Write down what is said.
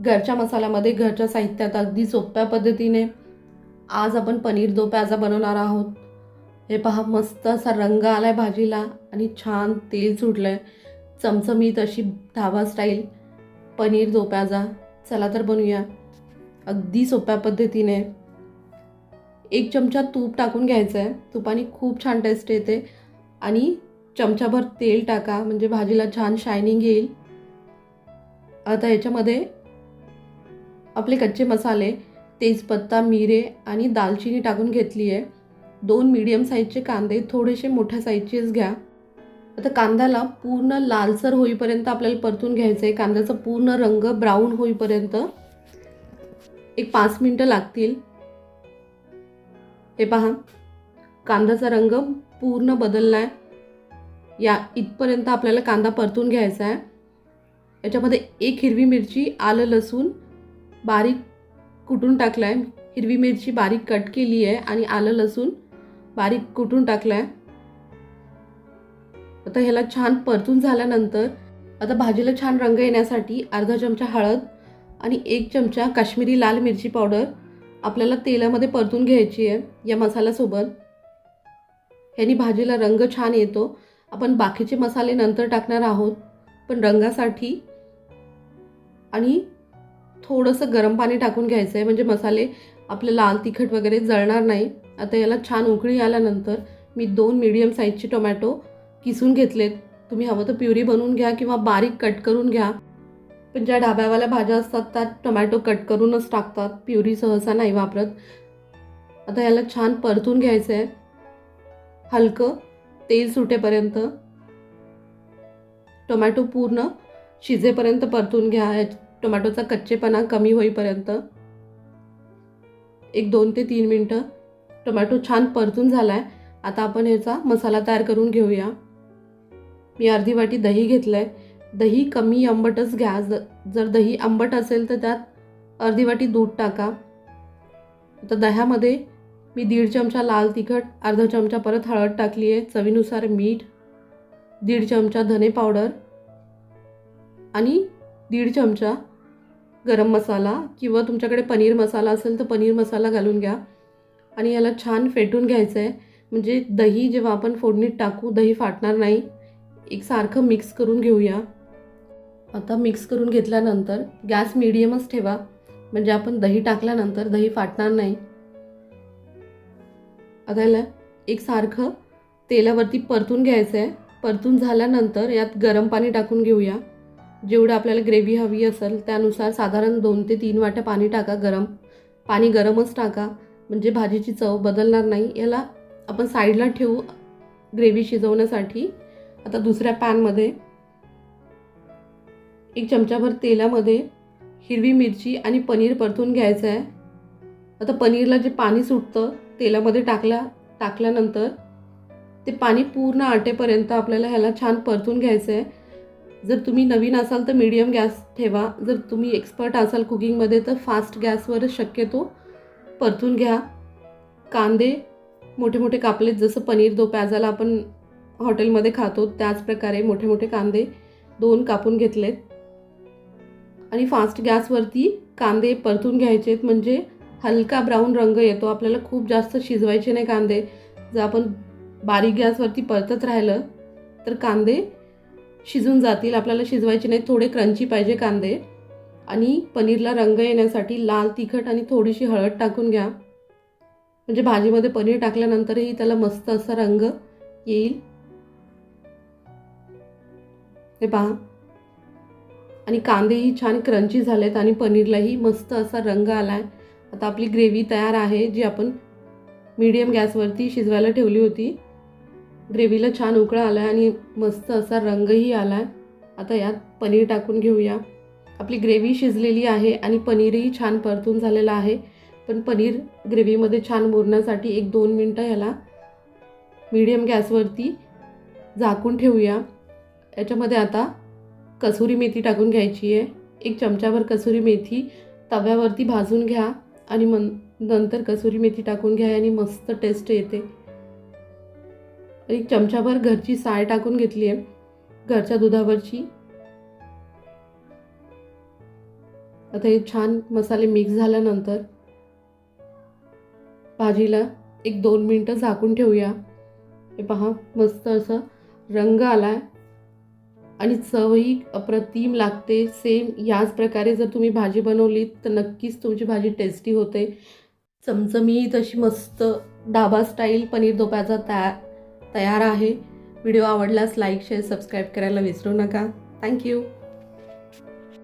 घरच्या मसाल्यामध्ये घरच्या साहित्यात अगदी सोप्या पद्धतीने. आज आपण पनीर दो प्याजा बनवणार आहोत. हे पहा मस्त असा रंग आला आहे भाजीला आणि छान तेल सुटलं आहे चमचमीत अशी धाबा स्टाईल. पनीर दो प्याजा. चला तर बनवूया. अगदी सोप्या पद्धतीने. एक चमचा तूप टाकून घ्यायचं आहे तुपाने खूप छान टेस्ट येते. आणि चमचाभर तेल टाका म्हणजे भाजीला छान शायनिंग येईल. आता याच्यामध्ये आपले कच्चे मसाले तेजपत्ता मिरे आणि दालचिनी टाकून घेतली आहे. दोन मीडियम साईजचे कांदे थोडेसे मोठ्या साईजचेच घ्या. आता कांद्याला पूर्ण लालसर होईपर्यंत आपल्याला परतून घ्यायचं आहे. कांद्याचा पूर्ण रंग ब्राऊन होईपर्यंत एक पाच मिनटं लागतील. हे पहा कांद्याचा रंग पूर्ण बदलला आहे या इथपर्यंत आपल्याला कांदा परतून घ्यायचा आहे. याच्यामध्ये एक हिरवी मिरची आलं लसूण बारीक कुटून टाकलं आहे हिरवी मिरची बारीक कट केली आहे आणि आलं लसूण बारीक कुटून टाकलं आहे आता ह्याला छान परतून झाल्यानंतर आता भाजीला छान रंग येण्यासाठी अर्धा चमचा हळद आणि एक चमचा काश्मीरी लाल मिरची पावडर आपल्याला तेलामध्ये परतून घ्यायची आहे या मसाल्यासोबत. ह्यानी भाजीला रंग छान येतो. आपण बाकीचे मसाले नंतर टाकणार आहोत. पण रंगासाठी आणि थोडंसं गरम पाणी टाकून घ्यायचं आहे म्हणजे मसाले आपले लाल तिखट वगैरे जळणार नाही. आता याला छान उकळी आल्यानंतर मी दोन मीडियम साईजचे टोमॅटो किसून घेतलेत. तुम्ही हवं तर प्युरी बनवून घ्या किंवा बारीक कट करून घ्या. पण ज्या ढाब्यावाल्या भाज्या असतात त्यात टोमॅटो कट करूनच टाकतात. प्युरी सहसा नाही वापरत. आता याला छान परतून घ्यायचं आहे हलकं तेल सुटेपर्यंत टोमॅटो पूर्ण शिजेपर्यंत परतून घ्या. या टोमॅटोचा कच्चेपणा कमी होईपर्यंत एक दोन ते तीन मिनटं टोमॅटो छान परतून झाला आहे आता आपण ह्याचा मसाला तयार करून घेऊया. मी अर्धी वाटी दही घेतलं आहे दही कमी आंबटच घ्या. ज जर दही आंबट असेल तर त्यात अर्धी वाटी दूध टाका. आता दह्यामध्ये मी दीड चमचा लाल तिखट अर्धा चमचा परत हळद टाकली आहे चवीनुसार मीठ दीड चमचा धने पावडर आणि दीड चमचा गरम मसाला किंवा तुमच्याकडे पनीर मसाला असेल तर पनीर मसाला घालून घ्या. आणि याला छान फेटून घ्यायचं आहे म्हणजे दही जेव्हा आपण फोडणीत टाकू दही फाटणार नाही. एक सारखं मिक्स करून घेऊया. आता मिक्स करून घेतल्यानंतर गॅस मिडियमच ठेवा. म्हणजे आपण दही टाकल्यानंतर दही फाटणार नाही. आता याला एक सारखं तेलावरती परतून घ्यायचं आहे परतून झाल्यानंतर यात गरम पाणी टाकून घेऊया. जेवढं आपल्याला ग्रेव्ही हवी असेल त्यानुसार साधारण दोन ते तीन वाट्या पाणी टाका गरम. पाणी गरमच टाका. म्हणजे भाजीची चव बदलणार नाही. याला आपण साईडला ठेवू ग्रेव्ही शिजवण्यासाठी. आता दुसऱ्या पॅनमध्ये एक चमचाभर तेलामध्ये हिरवी मिरची आणि पनीर परतून घ्यायचं आहे आता पनीरला जे पाणी सुटतं तेलामध्ये टाकल्या टाकल्यानंतर ते पाणी पूर्ण आटेपर्यंत आपल्याला ह्याला छान परतून घ्यायचं आहे जर तुम्ही नवीन असाल तर मीडियम गॅस ठेवा. जर तुम्ही एक्सपर्ट असाल कुकिंगमध्ये तर फास्ट गॅसवरच शक्यतो परतून घ्या. कांदे मोठे मोठे कापलेत जसं पनीर दो प्याजाला आपण हॉटेलमध्ये खातो त्याचप्रकारे मोठे मोठे कांदे दोन कापून घेतलेत. आणि फास्ट गॅसवरती कांदे परतून घ्यायचेत म्हणजे हलका ब्राऊन रंग येतो. आपल्याला खूप जास्त शिजवायचे नाही कांदे. जर आपण बारीक गॅसवरती परतत राहिलं तर कांदे शिजून जातील. आपल्याला शिजवायचे नाही थोडे क्रंची पाहिजे कांदे. आणि पनीरला रंग येण्यासाठी लाल तिखट आणि थोडीशी हळद टाकून घ्या. म्हणजे भाजीमध्ये पनीर टाकल्यानंतरही त्याला मस्त असा रंग येईल. हे पहा. आणि कांदेही छान क्रंची झालेत आणि पनीरलाही मस्त असा रंग आला आहे आता आपली ग्रेव्ही तयार आहे जी आपण मीडियम गॅसवरती शिजवायला ठेवली होती. ग्रेव्हीला छान उकळा आला आहे आणि मस्त असा रंगही आला आहे आता यात पनीर टाकून घेऊया. आपली ग्रेव्ही शिजलेली आहे आणि पनीरही छान परतून झालेलं आहे. पण पनीर ग्रेव्हीमध्ये छान मुरण्यासाठी एक दोन मिनटं ह्याला मीडियम गॅसवरती झाकून ठेवूया. याच्यामध्ये आता कसुरी मेथी टाकून घ्यायची आहे. एक चमचाभर कसुरी मेथी तव्यावरती भाजून घ्या आणि मन नंतर कसुरी मेथी टाकून घ्या आणि मस्त टेस्ट येते. एक चमचाभर घरची साय टाकून घेतली आहे. घरच्या दुधावरची. आता हे छान मसाले मिक्स झाल्यानंतर भाजीला एक दोन मिनटं झाकून ठेवूया. हे पहा मस्त असं रंग आला आहे आणि चवही अप्रतिम लागते. सेम याच प्रकारे जर तुम्ही भाजी बनवली तर नक्कीच तुमची भाजी टेस्टी होते. चमचमीत अशी मस्त डाबा स्टाईल पनीर दोप्याचा तयार तयार आहे. व्हिडिओ आवडल्यास लाईक शेअर सबस्क्राईब करायला विसरू नका. थँक्यू